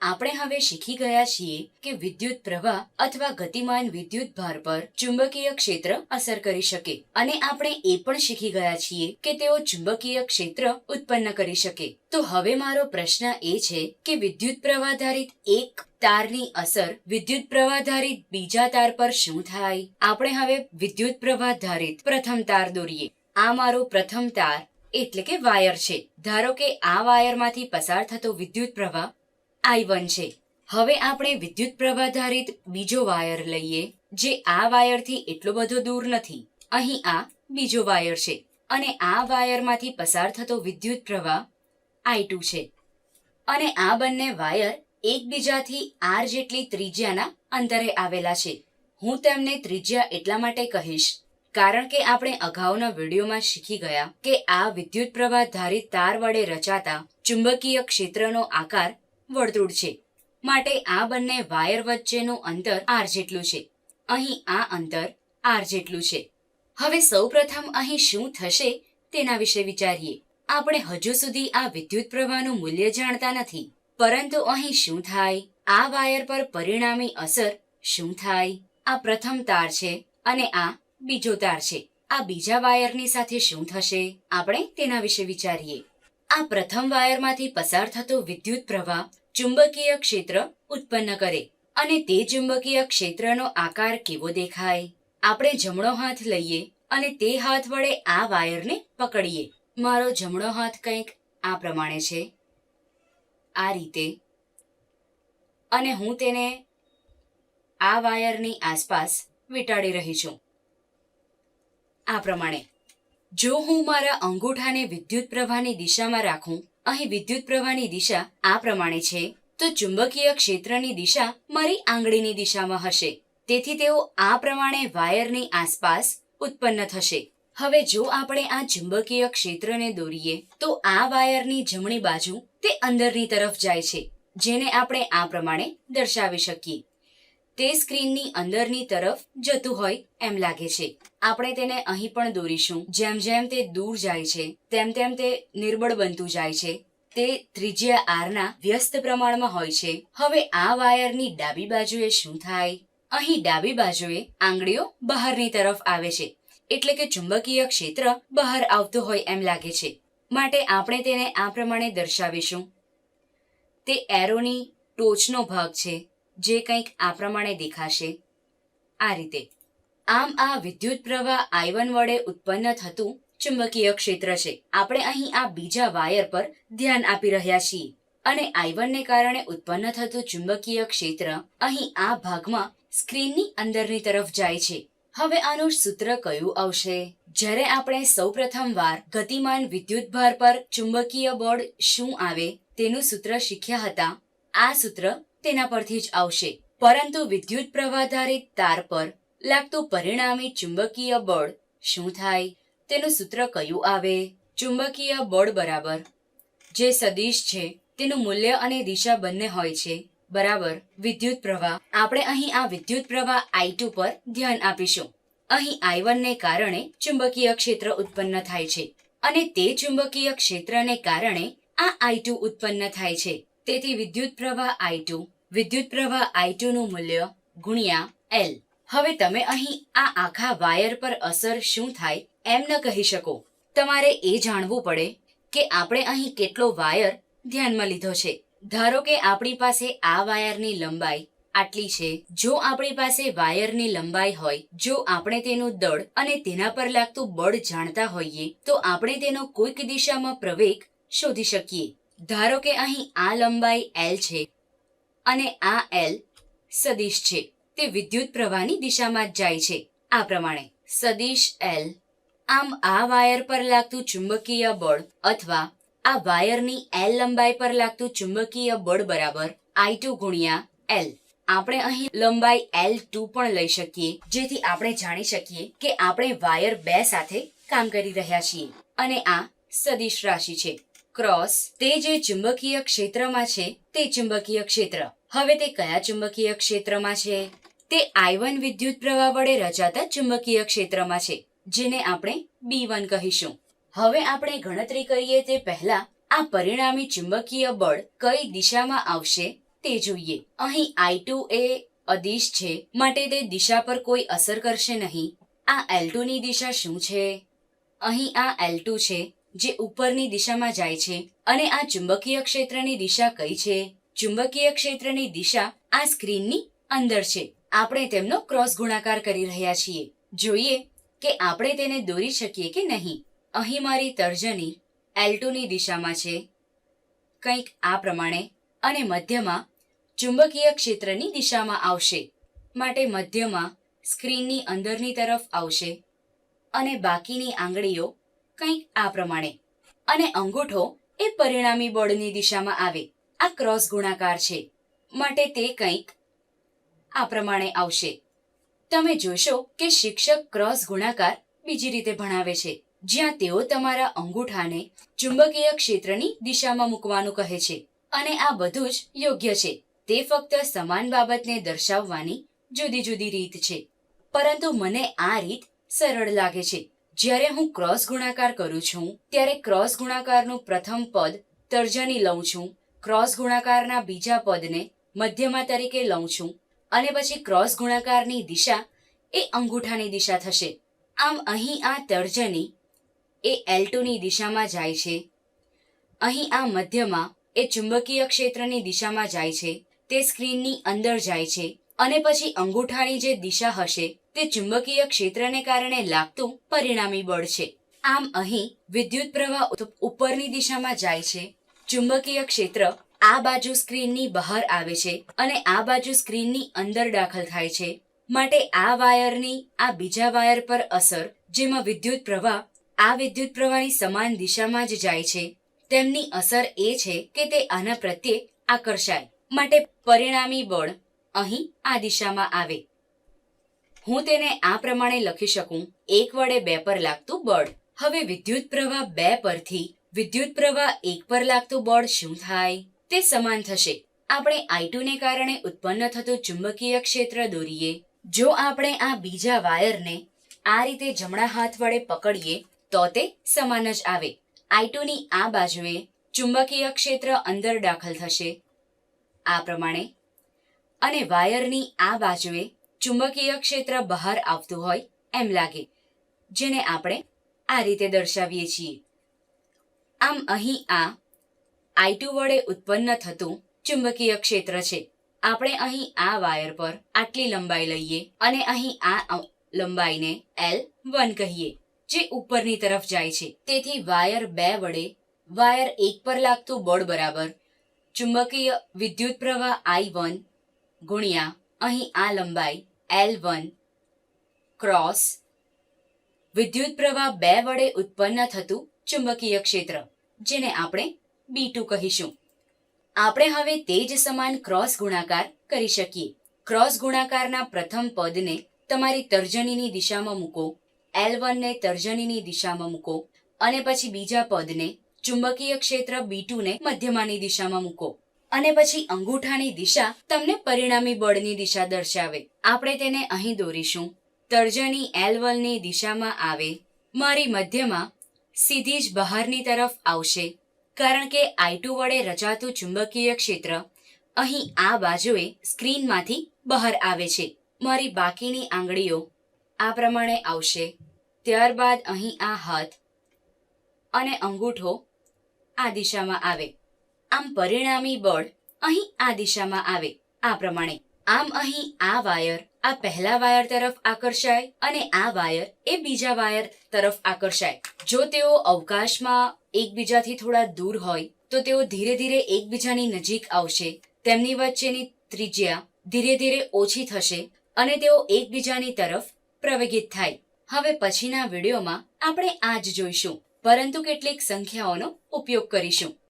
આપણે હવે શીખી ગયા છીએ કે વિદ્યુત પ્રવાહ અથવા ગતિમાન વિદ્યુત ભાર પર ચુંબકીય ક્ષેત્ર અસર કરી શકે. અને આપણે એ પણ શીખી ગયા છીએ કે તેઓ ચુંબકીય ક્ષેત્ર ઉત્પન્ન કરી શકે. તો હવે મારો પ્રશ્ન એ છે કે વિદ્યુત પ્રવાહધારિત એક તારની અસર વિદ્યુત પ્રવાહધારિત બીજા તાર પર શું થાય? આપણે હવે વિદ્યુત પ્રવાહધારિત પ્રથમ તાર દોરીએ. આ મારો પ્રથમ તાર એટલે કે વાયર છે. ધારો કે આ વાયરમાંથી પસાર થતો વિદ્યુત પ્રવાહ આઈ વન છે. હવે આપણે વિદ્યુત પ્રવાહધારિત બીજો વાયર લઈએ, જે આ વાયરથી એટલો બધો દૂર નથી. અહીં આ બીજો વાયર છે. અને આ વાયરમાંથી પસાર થતો વિદ્યુત પ્રવાહ આઈ ટુ છે. અને આ બંને વાયર એકબીજાથી આર જેટલી ત્રિજ્યાના અંતરે આવેલા છે. હું તેમને ત્રિજ્યા એટલા માટે કહીશ, કારણ કે આપણે અગાઉના વિડીયોમાં શીખી ગયા કે આ વિદ્યુત પ્રવાહ ધારિત તાર વડે રચાતા ચુંબકીય ક્ષેત્રનો આકાર વર્તુળ છે. માટે આ બંને વાયર વચ્ચેનું અંતર આર જેટલું છે. અહીં આ અંતર આર જેટલું છે. હવે સૌપ્રથમ અહીં શું થશે તેના વિશે વિચારીએ. આપણે હજુ સુધી આ વિદ્યુત પ્રવાહનું મૂલ્ય જાણતા નથી. પરંતુ અહીં શું થાય? આ વાયર પર પરિણામી અસર શું થાય? આ પ્રથમ તાર છે અને આ બીજો તાર છે. આ બીજા વાયરની સાથે શું થશે? આપણે તેના વિશે વિચારીએ. આ પ્રથમ વાયરમાંથી પસાર થતો વિદ્યુત પ્રવાહ ચુંબકીય ક્ષેત્ર ઉત્પન્ન કરે અને તે ચુંબકીય ક્ષેત્રનો આકાર કેવો દેખાય? આપણે જમણો હાથ લઈએ અને તે હાથ વડે આ વાયરને પકડીએ. મારો જમણો હાથ કંઈક આ પ્રમાણે છે. આ રીતે. અને હું તેને આ વાયરની આસપાસ વીંટાળી રહી છું. આ પ્રમાણે. જો હું મારા અંગૂઠાને વિદ્યુત પ્રવાહની દિશામાં રાખું અહીં વિદ્યુત પ્રવાહની દિશા આ પ્રમાણે છે. તો ચુંબકીય ક્ષેત્રની દિશા મારી આંગળીની દિશામાં હશે. તેથી તેઓ આ પ્રમાણે વાયરની આસપાસ ઉત્પન્ન થશે. હવે જો આપણે આ ચુંબકીય ક્ષેત્રને દોરીએ, તો આ વાયરની જમણી બાજુ તે અંદરની તરફ જાય છે, જેને આપણે આ પ્રમાણે દર્શાવી શકીએ. તે સ્ક્રીનની અંદરની તરફ જતું હોય એમ લાગે છે. આપણે તેને અહીં પણ દોરીશું. જેમ જેમ તે દૂર જાય છે, તેમ તેમ તે નિર્બળ બનતું જાય છે. તે ત્રિજ્યા આરના વ્યસ્ત પ્રમાણમાં હોય છે. હવે આ વાયરની ડાબી બાજુએ શું થાય? અહીં ડાબી બાજુએ આંગળીઓ બહારની તરફ આવે છે. એટલે કે ચુંબકીય ક્ષેત્ર બહાર આવતું હોય એમ લાગે છે. માટે આપણે તેને આ પ્રમાણે દર્શાવીશું. તે એરોની ટોચનો ભાગ છે. જે કંઈક આ પ્રમાણે દેખાશે. આ રીતે. આમ આ વિદ્યુત પ્રવાહ આયવન વડે ઉત્પન્ન થતું ચુંબકીય ક્ષેત્ર છે. આપણે અહીં આ બીજા વાયર પર ધ્યાન આપી રહ્યા છીએ. અને આયવનને કારણે ઉત્પન્ન થતું ચુંબકીય ક્ષેત્ર અહીં આ ભાગમાં સ્ક્રીનની અંદરની તરફ જાય છે. હવે આનું સૂત્ર કયું આવશે? જ્યારે આપણે સૌપ્રથમ વાર ગતિમાન વિદ્યુતભાર પર ચુંબકીય બળ શું આવે તેનું સૂત્ર શીખ્યા હતા, આ સૂત્ર તેના પરથી જ આવશે. પરંતુ વિદ્યુત પ્રવાહધારિત તાર પર લાગતું પરિણામી ચુંબકીય બળ શું થાય? તેનું સૂત્ર કયું આવે? ચુંબકીય બળ બરાબર. જે સદિશ છે, તેનું મૂલ્ય અને દિશા બંને હોય છે. બરાબર. વિદ્યુત પ્રવાહ. આપણે અહીં આ વિદ્યુત પ્રવાહ આઈ ટુ પર ધ્યાન આપીશું. અહીં આઈ વનને કારણે ચુંબકીય ક્ષેત્ર ઉત્પન્ન થાય છે. અને તે ચુંબકીય ક્ષેત્રને કારણે આ આઈ ટુ ઉત્પન્ન થાય છે. તેથી વિદ્યુત પ્રવાહ આઈ વિદ્યુત પ્રવાહ આઈ ટુ નું મૂલ્ય ગુણ્યા એલ. હવે તમે અહીં આ આખા વાયર પર અસર શું થાય એમ ન કહી શકો. તમારે એ જાણવું પડે કે આપણે અહીં કેટલો વાયર ધ્યાનમાં લીધો છે. ધારો કે આપણી પાસે આ વાયરની લંબાઈ આટલી છે. જો આપણી પાસે વાયરની લંબાઈ હોય, જો આપણે તેનું દળ અને તેના પર લાગતું બળ જાણતા હોઈએ, તો આપણે તેનો કોઈક દિશામાં પ્રવેગ શોધી શકીએ. ધારો કે અહીં આ લંબાઈ એલ છે અને આ એલ સદિશ છે, તે વિદ્યુત પ્રવાહની દિશામાં જ જાય છે. આ પ્રમાણે સદિશ એલ આમ આ વાયર પર લાગતું ચુંબકીય બળ અથવા આ વાયરની એલ લંબાઈ પર લાગતું ચુંબકીય બળ બરાબર આઈ ટુ ગુણ્યા એલ આપણે અહીં લંબાઈ એલ ટુ પણ લઈ શકીએ, જેથી આપણે જાણી શકીએ કે આપણે વાયર બે સાથે કામ કરી રહ્યા છીએ અને આ સદિશ રાશિ છે. ક્રોસ તે જે ચુંબકીય ક્ષેત્રમાં છે, તે ચુંબકીય ક્ષેત્ર. હવે તે કયા ચુંબકીય ક્ષેત્રમાં છે? તે આઈ વન વિદ્યુત પ્રવાહ વડે રચાતા ચુંબકીય ક્ષેત્રમાં છે, જેને આપણે બી વન કહીશું. હવે આપણે ગણતરી કરીએ તે પહેલા આ પરિણામી ચુંબકીય બળ કઈ દિશામાં આવશે તે જોઈએ. અહીં આઈ એ અદિશ છે, માટે તે દિશા પર કોઈ અસર કરશે નહીં. આ એલની દિશા શું છે? અહીં આ એલ છે જે ઉપરની દિશામાં જાય છે અને આ ચુંબકીય ક્ષેત્રની દિશા કઈ છે? ચુંબકીય ક્ષેત્રની દિશા આ સ્ક્રીનની અંદર છે. આપણે તેમનો ક્રોસ ગુણાકાર કરી રહ્યા છીએ. જોઈએ કે આપણે તેને દોરી શકીએ કે નહીં. અહીં મારી તર્જની એલની દિશામાં છે. કંઈક આ પ્રમાણે અને મધ્યમાં ચુંબકીય ક્ષેત્રની દિશામાં આવશે. માટે મધ્યમાં સ્ક્રીનની અંદરની તરફ આવશે. અને બાકીની આંગળીઓ કંઈક આ પ્રમાણે. અને અંગૂઠો એ પરિણામી બળની દિશામાં આવે. આ ક્રોસ ગુણાકાર છે. માટે તે કંઈક આ પ્રમાણે આવશે. તમે જોશો કે શિક્ષક ક્રોસ ગુણાકાર બીજી રીતે ભણાવે છે. જ્યાં તેઓ તમારા અંગૂઠાને ચુંબકીય ક્ષેત્રની દિશામાં મૂકવાનું કહે છે. અને આ બધું જ યોગ્ય છે. તે ફક્ત સમાન બાબતને દર્શાવવાની જુદી જુદી રીત છે. પરંતુ મને આ રીત સરળ લાગે છે. જ્યારે હું ક્રોસ ગુણાકાર કરું છું, ત્યારે ક્રોસ ગુણાકારનું પ્રથમ પદ તર્જની લઉં છું. ક્રોસ ગુણાકારના બીજા પદને મધ્યમા તરીકે લઉં છું. અને પછી ક્રોસ ગુણાકારની દિશા એ અંગૂઠાની દિશા થશે. આમ અહીં આ તર્જની એ એલ ટુની દિશામાં જાય છે. અહીં આ મધ્યમાં એ ચુંબકીય ક્ષેત્રની દિશામાં જાય છે. તે સ્ક્રીનની અંદર જાય છે. અને પછી અંગૂઠાની જે દિશા હશે તે ચુંબકીય ક્ષેત્રને કારણે લાગતું પરિણામી બળ છે. આમ અહીં વિદ્યુત પ્રવાહ ઉપરની દિશામાં જાય છે. ચુંબકીય ક્ષેત્ર આ બાજુ સ્ક્રીનની બહાર આવે છે અને આ બાજુ સ્ક્રીનની અંદર દાખલ થાય છે. માટે આ વાયરની, આ બીજા વાયર પર અસર, જેમાં વિદ્યુત પ્રવાહ આ વિદ્યુત પ્રવાહની સમાન દિશામાં જ જાય છે. તેમની અસર એ છે કે તે આના પ્રત્યે આકર્ષાય. માટે પરિણામી બળ અહીં આ દિશામાં આવે. હું તેને આ પ્રમાણે લખી શકું. એક વડે બે પર લાગતું બળ. હવે વિદ્યુત પ્રવાહ બે પરથી, વિદ્યુત પ્રવાહ એક પર લાગતું બળ શું થાય? તે સમાન થશે. આપણે આઈ ને કારણે ઉત્પન્ન થતું ચુંબકીય ક્ષેત્ર દોરીએ. જો આપણે આ બીજા વાયરને આ રીતે જમણા હાથ વડે પકડીએ, તો તે સમાન જ આવે. આઈ ની આ બાજુએ ચુંબકીય ક્ષેત્ર અંદર દાખલ થશે. આ પ્રમાણે. અને વાયરની આ બાજુએ ચુંબકીય ક્ષેત્ર બહાર આવતું હોય એમ લાગે, જેને આપણે આ રીતે દર્શાવીએ છીએ. આમ અહીં આ આઈ વડે ઉત્પન્ન થતું ચુંબકીય ક્ષેત્ર છે. આપણે અહીં આ વાયર પર આટલી લંબાઈ લઈએ અને અહીં આ લંબાઈને એલ વન કહીએ, જે ઉપરની તરફ જાય છે. તેથી વાયર બે વડે, વાયર એક પર લાગતું બળ બરાબર ચુંબકીય વિદ્યુત પ્રવાહ આઈ વન ગુણ્યા અહીં આ લંબાઈ એલ વન ક્રોસ વિદ્યુત પ્રવાહ બે વડે ઉત્પન્ન થતું ચુંબકીય ક્ષેત્ર, જેને આપણે બી ટુ કહીશું. આપણે હવે તે જ સમાન ક્રોસ ગુણાકાર કરી શકીએ. ક્રોસ ગુણાકારના પ્રથમ પદને તમારી તર્જનીની દિશામાં મૂકો એલ વનને તર્જનીની દિશામાં મૂકો અને પછી બીજા પદને ચુંબકીય ક્ષેત્ર બી ટુને મધ્યમાની દિશામાં મૂકો અને પછી અંગૂઠાની દિશા તમને પરિણામી બળની દિશા દર્શાવે. આપણે તેને અહીં દોરીશું. તર્જની એલવલની દિશામાં આવે. મારી મધ્યમાં સીધી જ બહારની તરફ આવશે. કારણ કે આઈટુ વડે રચાતું ચુંબકીય ક્ષેત્ર અહીં આ બાજુએ સ્ક્રીનમાંથી બહાર આવે છે. મારી બાકીની આંગળીઓ આ પ્રમાણે આવશે. ત્યારબાદ અહીં આ હાથ અને અંગૂઠો આ દિશામાં આવે. આમ પરિણામી બળ અહીં આ દિશામાં આવે. આ પ્રમાણે. આમ અહીં આ વાયર આ પહેલા વાયર તરફ આકર્ષાય અને આ વાયર એ બીજા વાયર તરફ આકર્ષાય. જો તેઓ અવકાશમાં એકબીજાથી થોડા દૂર હોય, તો તેઓ ધીરે ધીરે એકબીજાની નજીક આવશે. તેમની વચ્ચેની ત્રિજ્યા ધીરે ધીરે ઓછી થશે અને તેઓ એકબીજાની તરફ પ્રવેગિત થાય. હવે પછીના વિડીયોમાં આપણે આ જ જોઈશું. પરંતુ કેટલીક સંખ્યાઓનો ઉપયોગ કરીશું.